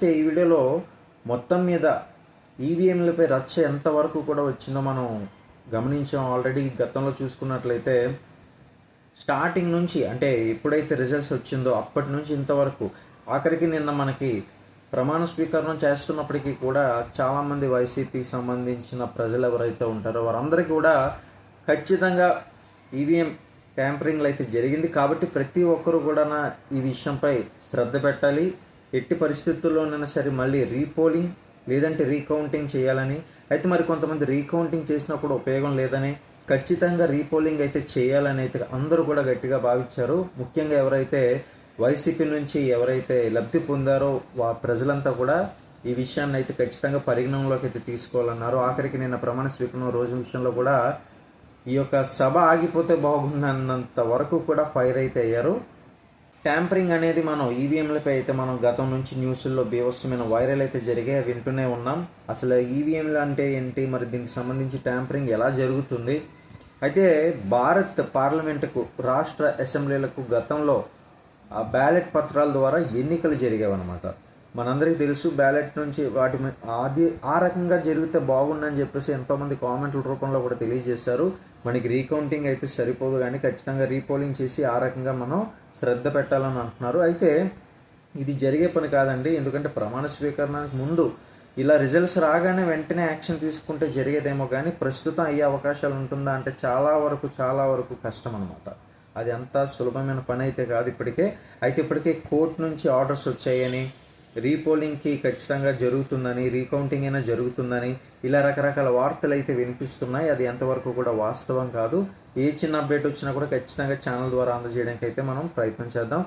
అయితే ఈ వీడియోలో మొత్తం మీద ఈవీఎంలపై రచ్చ ఎంతవరకు కూడా వచ్చిందో మనం గమనించాం ఆల్రెడీ గతంలో చూసుకున్నట్లయితే స్టార్టింగ్ నుంచి అంటే ఎప్పుడైతే రిజల్ట్స్ వచ్చిందో అప్పటి నుంచి ఇంతవరకు ఆఖరికి నిన్న మనకి ప్రమాణ స్వీకరణ చేస్తున్నప్పటికీ కూడా చాలామంది వైసీపీకి సంబంధించిన ప్రజలు ఎవరైతే ఉంటారో వారందరికీ కూడా ఖచ్చితంగా ఈవీఎం ట్యాంపరింగ్లు అయితే జరిగింది. కాబట్టి ప్రతి ఒక్కరు కూడా ఈ విషయంపై శ్రద్ధ పెట్టాలి. ఎట్టి పరిస్థితుల్లోనైనా సరే మళ్ళీ రీపోలింగ్ లేదంటే రీకౌంటింగ్ చేయాలని. అయితే మరి కొంతమంది రీకౌంటింగ్ చేసినప్పుడు ఉపయోగం లేదని ఖచ్చితంగా రీపోలింగ్ అయితే చేయాలని అయితే అందరూ కూడా గట్టిగా భావించారు. ముఖ్యంగా ఎవరైతే వైసీపీ నుంచి ఎవరైతే లబ్ధి పొందారో వా ప్రజలంతా కూడా ఈ విషయాన్ని అయితే ఖచ్చితంగా పరిగణనలోకి అయితే తీసుకోవాలన్నారు. ఆఖరికి నిన్న ప్రమాణ స్వీకరణ రోజు విషయంలో కూడా ఈ యొక్క సభ ఆగిపోతే బాగుందన్నంత వరకు కూడా ఫైర్ అయితే అయ్యారు. ట్యాంపరింగ్ అనేది మనం ఈవీఎంలపై అయితే మనం గతం నుంచి న్యూస్లో బీభత్సమైన వైరల్ అయితే జరిగాయి వింటూనే ఉన్నాం. అసలు ఈవీఎంలు అంటే ఏంటి? మరి దీనికి సంబంధించి ట్యాంపరింగ్ ఎలా జరుగుతుంది? అయితే భారత్ పార్లమెంటుకు రాష్ట్ర అసెంబ్లీలకు గతంలో ఆ బ్యాలెట్ పత్రాల ద్వారా ఎన్నికలు జరిగేవన్నమాట. మనందరికీ తెలుసు బ్యాలెట్ నుంచి వాటి అది ఆ రకంగా జరిగితే బాగుండని చెప్పేసి ఎంతోమంది కామెంట్ల రూపంలో కూడా తెలియజేశారు. మనకి రీకౌంటింగ్ అయితే సరిపోదు కానీ ఖచ్చితంగా రీపోలింగ్ చేసి ఆ రకంగా మనం శ్రద్ధ పెట్టాలని అంటున్నారు. అయితే ఇది జరిగే పని కాదండి ఎందుకంటే ప్రమాణ స్వీకరణకు ముందు ఇలా రిజల్ట్స్ రాగానే వెంటనే యాక్షన్ తీసుకుంటే జరిగేదేమో కానీ ప్రస్తుతం అయ్యే అవకాశాలు ఉంటుందా అంటే చాలా వరకు చాలా వరకు కష్టం అనమాట అది అంత సులభమైన పని అయితే కాదు ఇప్పటికే. అయితే ఇప్పటికే కోర్టు నుంచి ఆర్డర్స్ వచ్చాయని రీపోలింగ్కి ఖచ్చితంగా జరుగుతుందని రీకౌంటింగ్ అయినా జరుగుతుందని ఇలా రకరకాల వార్తలు అయితే వినిపిస్తున్నాయి. అది ఎంతవరకు కూడా వాస్తవం కాదు. ఏ చిన్న అప్డేట్ వచ్చినా కూడా ఖచ్చితంగా ఛానల్ ద్వారా అందజేయడానికి అయితే మనం ప్రయత్నం చేద్దాం.